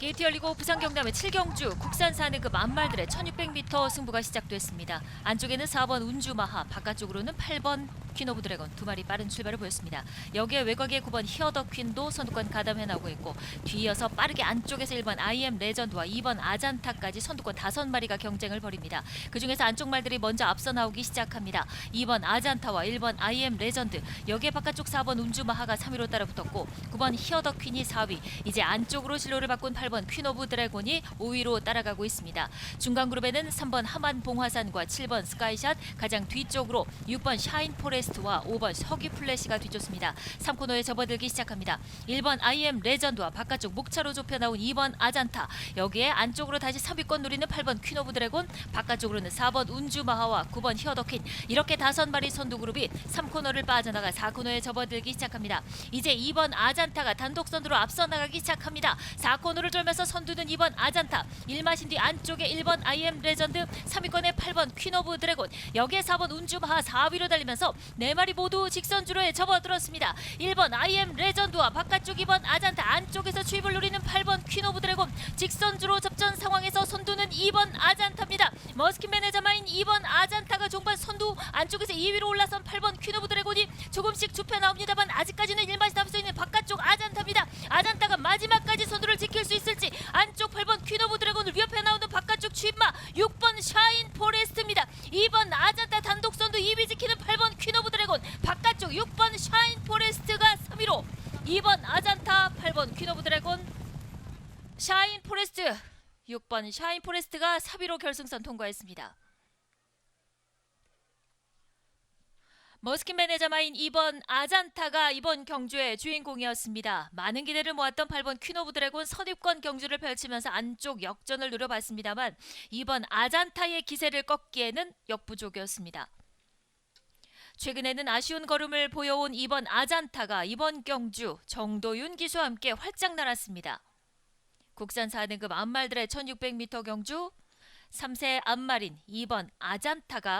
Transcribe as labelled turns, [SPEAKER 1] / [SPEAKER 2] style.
[SPEAKER 1] 게이트 열리고 부산 경남의 7경주 국산 사내급 안말들의 1600m 승부가 시작됐습니다. 안쪽에는 4번 운주마하, 바깥쪽으로는 8번 퀸 오브 드래곤 두 마리 빠른 출발을 보였습니다. 여기에 외곽에 9번 히어더 퀸도 선두권 가담해 나오고 있고 뒤이어서 빠르게 안쪽에서 1번 아이엠 레전드와 2번 아잔타까지 선두권 5마리가 경쟁을 벌입니다. 그중에서 안쪽 말들이 먼저 앞서 나오기 시작합니다. 2번 아잔타와 1번 아이엠 레전드 여기에 바깥쪽 4번 운주마하가 3위로 따라붙었고 9번 히어더 퀸이 4위 이제 안쪽으로 진로를 바꾼 8번 퀸 오브 드래곤이 5위로 따라가고 있습니다. 중간 그룹에는 3번 하만 봉화산과 7번 스카이샷 가장 뒤쪽으로 6번 샤인 포레스 트와 5번 서귀 플래시가 뒤쫓습니다. 3코너에 접어들기 시작합니다. 1번 아이엠 레전드와 바깥쪽 목차로 좁혀 나온 2번 아잔타 여기에 안쪽으로 다시 3위권 누리는 8번 퀸 오브 드래곤 바깥쪽으로는 4번 운주마하와 9번 히어더퀸 이렇게 다섯 마리 선두 그룹이 3코너를 빠져나가 4코너에 접어들기 시작합니다. 이제 2번 아잔타가 단독 선두로 앞서 나가기 시작합니다. 4코너를 돌면서 선두는 2번 아잔타 1마신 뒤 안쪽에 1번 아이엠 레전드 3위권에 8번 퀸 오브 드래곤 여기에 4번 운주마하 4위로 달리면서 네 마리 모두 직선주로에 접어들었습니다. 1번 아이엠 레전드와 바깥쪽 2번 아잔타 안쪽에서 추입을 노리는 8번 퀸 오브 드래곤 직선주로 접전 상황에서 선두는 2번 아잔타입니다. 머스킨 매니저마인 2번 아잔타가 종반 선두 안쪽에서 2위로 올라선 8번 퀸 오브 드래곤이 조금씩 좁혀 나옵니다만 아직까지는 1마시 앞서 있는 바깥쪽 아잔타입니다. 아잔타가 마지막까지 선두를 지킬 수 있을지 안쪽 8번 퀸 오브 드래곤을 위협해 나오는 바깥쪽 추입마 6번 샤인 포레스트입니다. 2번 아잔타 단독 선두 2위 지키는 8번 퀸 오브 드래곤 바깥쪽 6번 샤인 포레스트가 3위로 2번 아잔타 8번 퀸 오브 드래곤 샤인 포레스트 6번 샤인 포레스트가 4위로 결승선 통과했습니다. 머스킨 매니저마인 2번 아잔타가 이번 경주의 주인공이었습니다. 많은 기대를 모았던 8번 퀸 오브 드래곤 선입권 경주를 펼치면서 안쪽 역전을 누려봤습니다만 2번 아잔타의 기세를 꺾기에는 역부족이었습니다. 최근에는 아쉬운 걸음을 보여온 2번 아잔타가 이번 경주 정도윤 기수와 함께 활짝 날았습니다. 국산 4등급 암말들의 1600m 경주 3세 암말인 2번 아잔타가